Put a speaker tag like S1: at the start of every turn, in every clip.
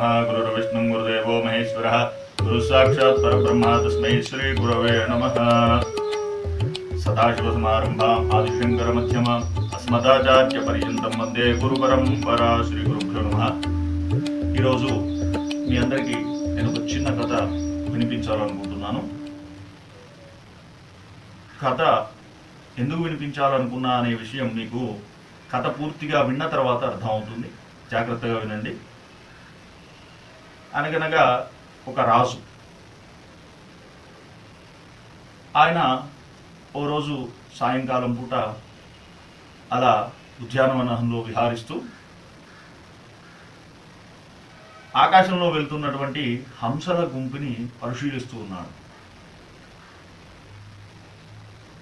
S1: మహేశ్వర ब्रह्मा गुरुर्विष्णुं गुरुदेवो महेश्वरः गुरुसाक्षात् परब्रह्मा ఆదిశంకర మధ్యమ అస్మదాచార్య పర్యంతం మధ్య గురు పరంపరా శ్రీ శ్రీగురుభ్యో నమ ఈరోజు మీ అందరికీ నేను ఒక చిన్న కథ వినిపించాలనుకుంటున్నాను కథ ఎందుకు వినిపించాలనుకున్నా అనే విషయం మీకు కథ పూర్తిగా విన్న తర్వాత అర్థమవుతుంది జాగ్రత్తగా వినండి అనగనగా ఒక రాజు ఆయన ఓ రోజు సాయంకాలం పూట అలా ఉద్యానవనంలో విహారిస్తూ ఆకాశంలో వెళ్తున్నటువంటి హంసల గుంపుని పరిశీలిస్తూ ఉన్నాడు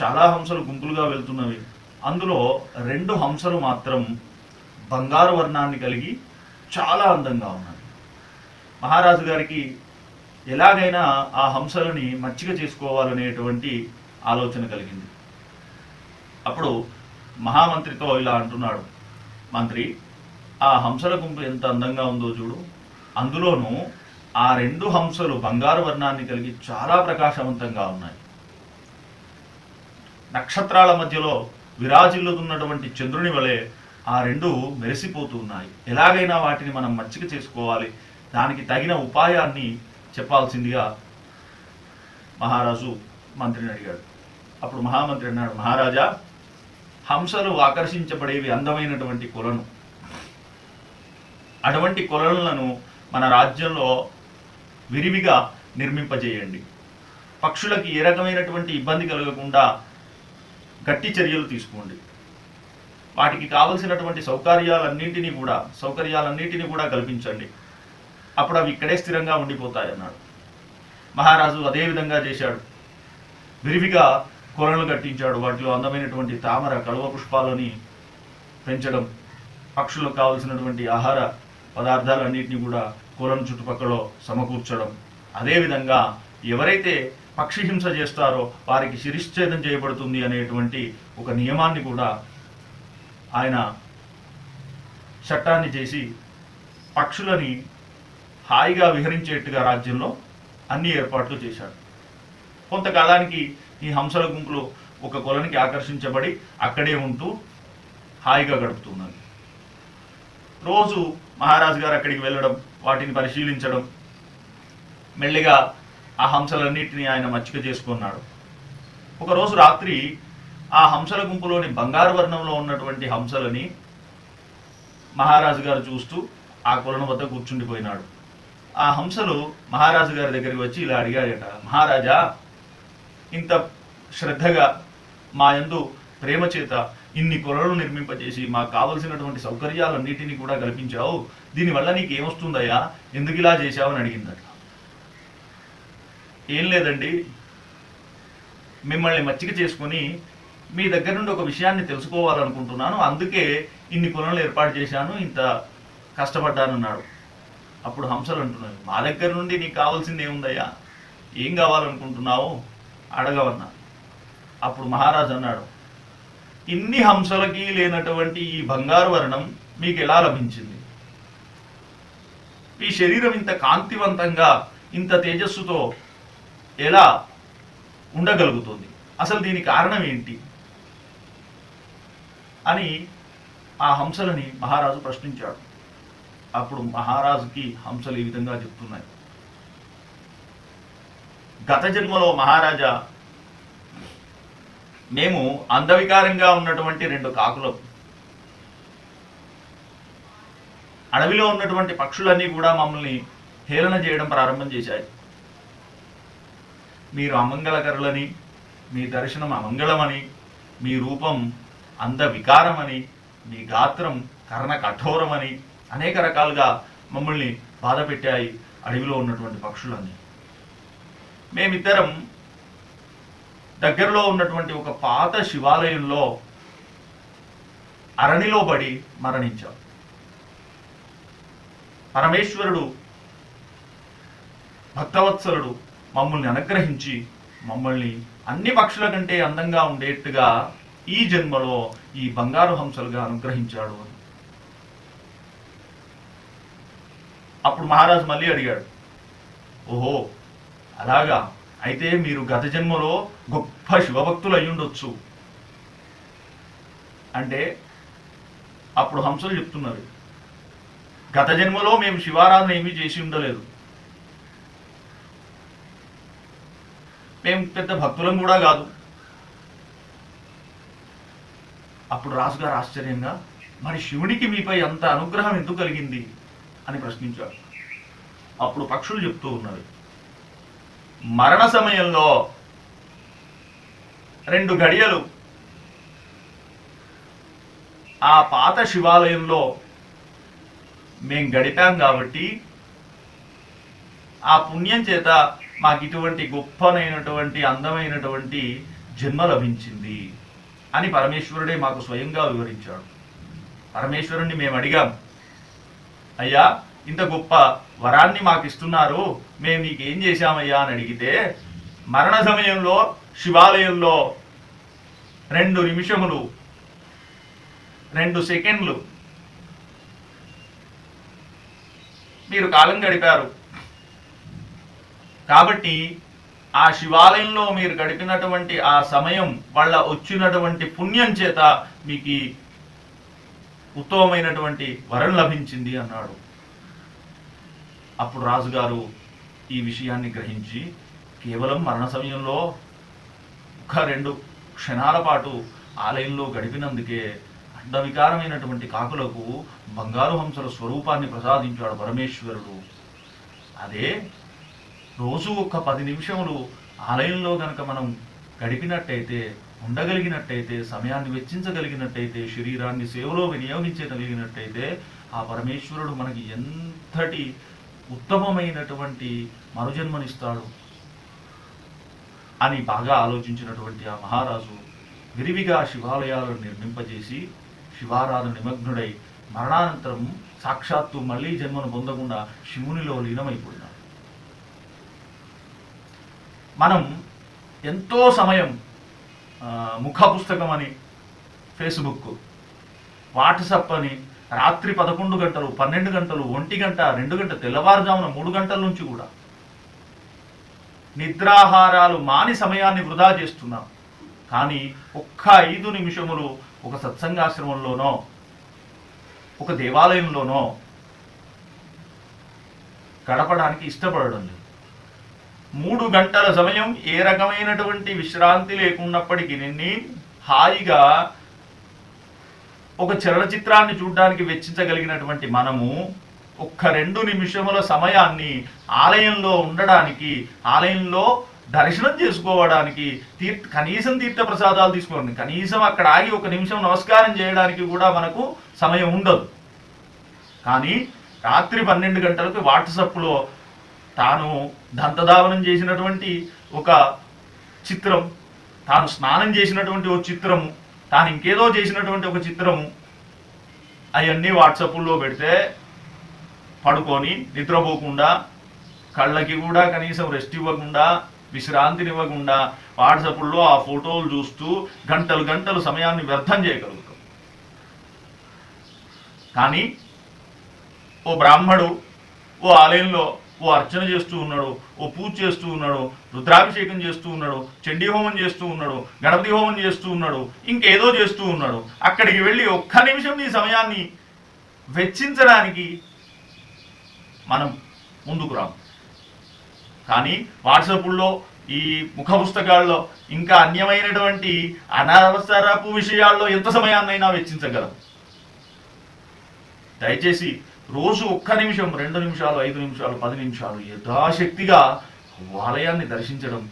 S1: చాలా హంసలు గుంపులుగా వెళ్తున్నవి అందులో రెండు హంసలు మాత్రం బంగారు వర్ణాన్ని కలిగి చాలా అందంగా ఉన్నాయి మహారాజు గారికి ఎలాగైనా ఆ హంసలని మచ్చిక చేసుకోవాలనేటువంటి ఆలోచన కలిగింది అప్పుడు మహామంత్రితో ఇలా అంటున్నాడు మంత్రి ఆ హంసల గుంపు ఎంత అందంగా ఉందో చూడు అందులోనూ ఆ రెండు హంసలు బంగారు వర్ణాన్ని కలిగి చాలా ప్రకాశవంతంగా ఉన్నాయి నక్షత్రాల మధ్యలో విరాజిల్లుతున్నటువంటి చంద్రుని వలె ఆ రెండు మెరిసిపోతున్నాయి ఎలాగైనా వాటిని మనం మచ్చిక చేసుకోవాలి దానికి తగిన ఉపాయాన్ని చెప్పాల్సిందిగా మహారాజు మంత్రిని అడిగాడు అప్పుడు మహామంత్రి అన్నాడు మహారాజా హంసలు ఆకర్షించబడేవి అందమైనటువంటి కొలను అటువంటి కొలనులను మన రాజ్యంలో విరివిగా నిర్మింపజేయండి పక్షులకి ఏ రకమైనటువంటి ఇబ్బంది కలగకుండా గట్టి చర్యలు తీసుకోండి వాటికి కావలసినటువంటి సౌకర్యాలన్నింటినీ కూడా సౌకర్యాలన్నింటినీ కూడా కల్పించండి అప్పుడు అవి ఇక్కడే స్థిరంగా ఉండిపోతాయి అన్నాడు మహారాజు అదేవిధంగా చేశాడు విరివిగా కొలను కట్టించాడు వాటిలో అందమైనటువంటి తామర కడువ పుష్పాలని పెంచడం పక్షులకు కావలసినటువంటి ఆహార పదార్థాలన్నింటినీ కూడా కొలను చుట్టుపక్కల సమకూర్చడం అదేవిధంగా ఎవరైతే పక్షిహింస చేస్తారో వారికి శిరిశ్చేదం చేయబడుతుంది అనేటువంటి ఒక నియమాన్ని కూడా ఆయన చట్టాన్ని చేసి పక్షులని హాయిగా విహరించేట్టుగా రాజ్యంలో అన్ని ఏర్పాట్లు చేశాడు కొంతకాలానికి ఈ హంసల గుంపులో ఒక కొలనికి ఆకర్షించబడి అక్కడే ఉంటూ హాయిగా గడుపుతున్నాను రోజు మహారాజు గారు అక్కడికి వెళ్ళడం వాటిని పరిశీలించడం మెల్లిగా ఆ హంసలన్నింటినీ ఆయన మచ్చిక చేసుకున్నాడు ఒకరోజు రాత్రి ఆ హంసల గుంపులోని బంగారు వర్ణంలో ఉన్నటువంటి హంసలని మహారాజు గారు చూస్తూ ఆ కొలను వద్ద కూర్చుండిపోయినాడు ఆ హంసలు మహారాజు గారి దగ్గరికి వచ్చి ఇలా అడిగారట మహారాజా ఇంత శ్రద్ధగా మా యందు ప్రేమ చేత ఇన్ని కొలలు నిర్మింపజేసి మాకు కావలసినటువంటి సౌకర్యాలన్నిటినీ కూడా కల్పించావు దీనివల్ల నీకు ఏమొస్తుందయ్యా ఎందుకు ఇలా చేశావు అని అడిగిందట ఏం లేదండి మిమ్మల్ని మచ్చిక చేసుకొని మీ దగ్గర నుండి ఒక విషయాన్ని తెలుసుకోవాలనుకుంటున్నాను అందుకే ఇన్ని కొలలు ఏర్పాటు చేశాను ఇంత కష్టపడ్డానన్నాడు అప్పుడు హంసలు అంటున్నాయి మా దగ్గర నుండి నీకు కావాల్సింది ఏముందయ్యా ఏం కావాలనుకుంటున్నావు అడగవన్నా అప్పుడు మహారాజు అన్నాడు ఇన్ని హంసలకి లేనటువంటి ఈ బంగారు వర్ణం మీకు ఎలా లభించింది మీ శరీరం ఇంత కాంతివంతంగా ఇంత తేజస్సుతో ఎలా ఉండగలుగుతుంది అసలు దీని కారణం ఏంటి అని ఆ హంసలని మహారాజు ప్రశ్నించాడు అప్పుడు మహారాజుకి హంసలు ఈ విధంగా చెప్తున్నాయి గత జన్మలో మహారాజా మేము అందవికారంగా ఉన్నటువంటి రెండు కాకులం అడవిలో ఉన్నటువంటి పక్షులన్నీ కూడా మమ్మల్ని హేళన చేయడం ప్రారంభం చేశాయి మీరు అమంగళకరులని మీ దర్శనం అమంగళమని మీ రూపం అందవికారమని మీ గాత్రం కర్ణ కఠోరమని అనేక రకాలుగా మమ్మల్ని బాధ పెట్టాయి అడవిలో ఉన్నటువంటి పక్షులన్నీ మేమిద్దరం దగ్గరలో ఉన్నటువంటి ఒక పాత శివాలయంలో అరణిలో పడి మరణించాం పరమేశ్వరుడు భక్తవత్సరుడు మమ్మల్ని అనుగ్రహించి మమ్మల్ని అన్ని పక్షుల కంటే అందంగా ఉండేట్టుగా ఈ జన్మలో ఈ బంగారు హంసలుగా అనుగ్రహించాడు అని అప్పుడు మహారాజు మళ్ళీ అడిగాడు ఓహో అలాగా అయితే మీరు గత జన్మలో గొప్ప శివభక్తులు అయ్యుండొచ్చు అంటే అప్పుడు హంసలు చెప్తున్నారు గత జన్మలో మేము శివారాధన ఏమీ చేసి ఉండలేదు మేము పెద్ద భక్తులం కూడా కాదు అప్పుడు రాజుగారు ఆశ్చర్యంగా మరి శివునికి మీపై అంత అనుగ్రహం ఎందుకు కలిగింది అని ప్రశ్నించారు అప్పుడు పక్షులు చెప్తూ ఉన్నవి మరణ సమయంలో రెండు గడియలు ఆ పాత శివాలయంలో మేం గడిపాం కాబట్టి ఆ పుణ్యం చేత మాకు ఇటువంటి గొప్పనైనటువంటి అందమైనటువంటి జన్మ లభించింది అని పరమేశ్వరుడే మాకు స్వయంగా వివరించాడు పరమేశ్వరుణ్ణి మేము అడిగాం అయ్యా ఇంత గొప్ప వరాన్ని మాకు ఇస్తున్నారు మేము ఏం చేశామయ్యా అని అడిగితే మరణ సమయంలో శివాలయంలో రెండు నిమిషములు రెండు సెకండ్లు మీరు కాలం గడిపారు కాబట్టి ఆ శివాలయంలో మీరు గడిపినటువంటి ఆ సమయం వాళ్ళ వచ్చినటువంటి పుణ్యం చేత మీకు ఉత్తమమైనటువంటి వరం లభించింది అన్నాడు అప్పుడు రాజుగారు ఈ విషయాన్ని గ్రహించి కేవలం మరణ సమయంలో ఒక రెండు క్షణాల పాటు ఆలయంలో గడిపినందుకే అండవికారమైనటువంటి కాకులకు బంగారు హంసల స్వరూపాన్ని ప్రసాదించాడు పరమేశ్వరుడు అదే రోజు ఒక పది నిమిషములు ఆలయంలో కనుక మనం గడిపినట్టయితే ఉండగలిగినట్టయితే సమయాన్ని వెచ్చించగలిగినట్టయితే శరీరాన్ని సేవలో వినియోగించగలిగినట్టయితే ఆ పరమేశ్వరుడు మనకి ఎంతటి ఉత్తమమైనటువంటి మరుజన్మనిస్తాడు అని బాగా ఆలోచించినటువంటి ఆ మహారాజు విరివిగా శివాలయాలను నిర్మింపజేసి శివారాధ నిమగ్నుడై మరణానంతరం సాక్షాత్తు మళ్ళీ జన్మను పొందకుండా శివునిలో లీనమైపోయినాడు మనం ఎంతో సమయం ముఖ పుస్తకం అని ఫేస్బుక్ వాట్సప్ అని రాత్రి పదకొండు గంటలు పన్నెండు గంటలు ఒంటి గంట రెండు గంట తెల్లవారుజామున మూడు గంటల నుంచి కూడా నిద్రాహారాలు మాని సమయాన్ని వృధా చేస్తున్నాం కానీ ఒక్క ఐదు నిమిషములు ఒక సత్సంగాశ్రమంలోనో ఒక దేవాలయంలోనో గడపడానికి ఇష్టపడడం లేదు మూడు గంటల సమయం ఏ రకమైనటువంటి విశ్రాంతి లేకున్నప్పటికీ నిన్ని హాయిగా ఒక చలనచిత్రాన్ని చూడడానికి వెచ్చించగలిగినటువంటి మనము ఒక్క రెండు నిమిషముల సమయాన్ని ఆలయంలో ఉండడానికి ఆలయంలో దర్శనం చేసుకోవడానికి తీర్థ కనీసం తీర్థ ప్రసాదాలు తీసుకోవడానికి కనీసం అక్కడ ఆగి ఒక నిమిషం నమస్కారం చేయడానికి కూడా మనకు సమయం ఉండదు కానీ రాత్రి పన్నెండు గంటలకు వాట్సాప్లో తాను దంతధావనం చేసినటువంటి ఒక చిత్రం తాను స్నానం చేసినటువంటి ఒక చిత్రము తాను ఇంకేదో చేసినటువంటి ఒక చిత్రము అవన్నీ వాట్సాప్లో పెడితే పడుకొని నిద్రపోకుండా కళ్ళకి కూడా కనీసం రెస్ట్ ఇవ్వకుండా విశ్రాంతినివ్వకుండా వాట్సాప్లో ఆ ఫోటోలు చూస్తూ గంటలు గంటలు సమయాన్ని వ్యర్థం చేయగలుగుతాం కానీ ఓ బ్రాహ్మడు ఓ ఆలయంలో ఓ అర్చన చేస్తూ ఉన్నాడు ఓ పూజ చేస్తూ ఉన్నాడు రుద్రాభిషేకం చేస్తూ ఉన్నాడు చండీ హోమం చేస్తూ ఉన్నాడు గణపతి హోమం చేస్తూ ఉన్నాడు ఇంకేదో చేస్తూ ఉన్నాడు అక్కడికి వెళ్ళి ఒక్క నిమిషం నీ సమయాన్ని వెచ్చించడానికి మనం ముందుకు రాము కానీ వాట్సాపుల్లో ఈ ముఖ పుస్తకాల్లో ఇంకా అన్యమైనటువంటి అనవసరపు విషయాల్లో ఎంత సమయాన్నైనా వెచ్చించగలం దయచేసి రోజు ఒక్క నిమిషం రెండు నిమిషాలు ఐదు నిమిషాలు పది నిమిషాలు యథాశక్తిగా ఆలయాన్ని దర్శించడం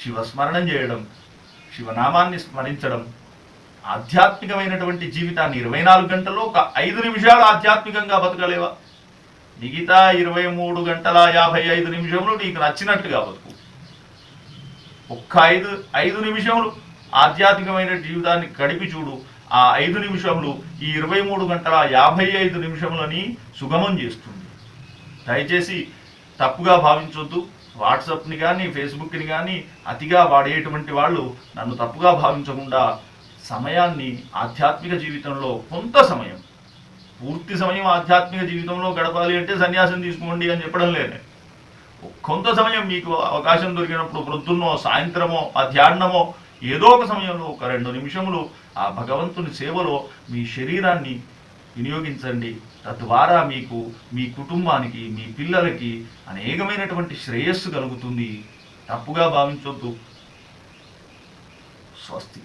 S1: శివస్మరణం చేయడం శివనామాన్ని స్మరించడం ఆధ్యాత్మికమైనటువంటి జీవితాన్ని ఇరవై నాలుగు గంటల్లో ఒక ఐదు నిమిషాలు ఆధ్యాత్మికంగా బతకలేవా మిగతా ఇరవై మూడు గంటల యాభై ఐదు నిమిషములు నీకు నచ్చినట్టుగా బతుకు ఒక్క ఐదు ఐదు నిమిషములు ఆధ్యాత్మికమైన జీవితాన్ని గడిపి చూడు ఆ ఐదు నిమిషములు ఈ ఇరవై మూడు గంటల యాభై ఐదు నిమిషములని సుగమం చేస్తుంది దయచేసి తప్పుగా భావించొద్దు వాట్సాప్ని కానీ ఫేస్బుక్ని కానీ అతిగా వాడేటువంటి వాళ్ళు నన్ను తప్పుగా భావించకుండా సమయాన్ని ఆధ్యాత్మిక జీవితంలో కొంత సమయం పూర్తి సమయం ఆధ్యాత్మిక జీవితంలో గడపాలి అంటే సన్యాసం తీసుకోండి అని చెప్పడం లేదు కొంత సమయం మీకు అవకాశం దొరికినప్పుడు ప్రొద్దున్నో సాయంత్రమో మధ్యాహ్నమో ఏదో ఒక సమయంలో ఒక రెండు నిమిషములు ఆ భగవంతుని సేవలో మీ శరీరాన్ని వినియోగించండి తద్వారా మీకు మీ కుటుంబానికి మీ పిల్లలకి అనేకమైనటువంటి శ్రేయస్సు కలుగుతుంది తప్పుగా భావించొద్దు స్వస్తి